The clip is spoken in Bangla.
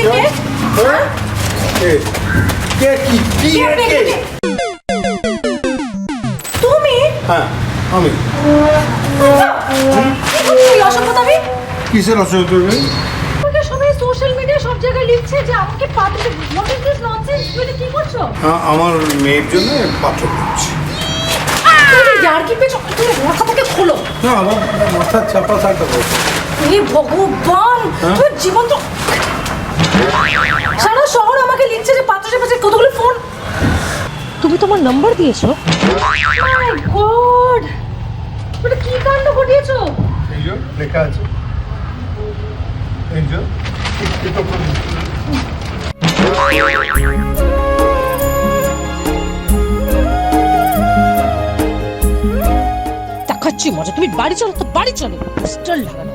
হ্যাঁ কে কে কি কি কে, কে, কে কে? তুমি হ্যাঁ আমি কি কিসের অসুবিধা তোমাকে সবাই সোশ্যাল মিডিয়া সব জায়গায় লিখছে যে আমাকে পাত্র হোয়াট ইজ দিস ননসেন্স তুমি কি করছ আমার মেয়ের জন্য পাত্র করছি তুমি ইয়ার্কি পেছো তুমি মাথাটাকে খোলো না আমার মাথার চাপা থাকা বলছে হে ভগবান হ্যাঁ? জীবন তো সারা শহর আমাকে লিখছে যে পাত্র সাথে কতগুলো ফোন তুমি তোমার নাম্বার দিয়েছ? মাই গড এটা কি কাণ্ড ঘটিয়েছো? এই যে লেখা আছে। এই যে এটা দেখাচ্ছি মজা তুমি বাড়ি চলো তো বাড়ি চলো। স্টার লাগানো।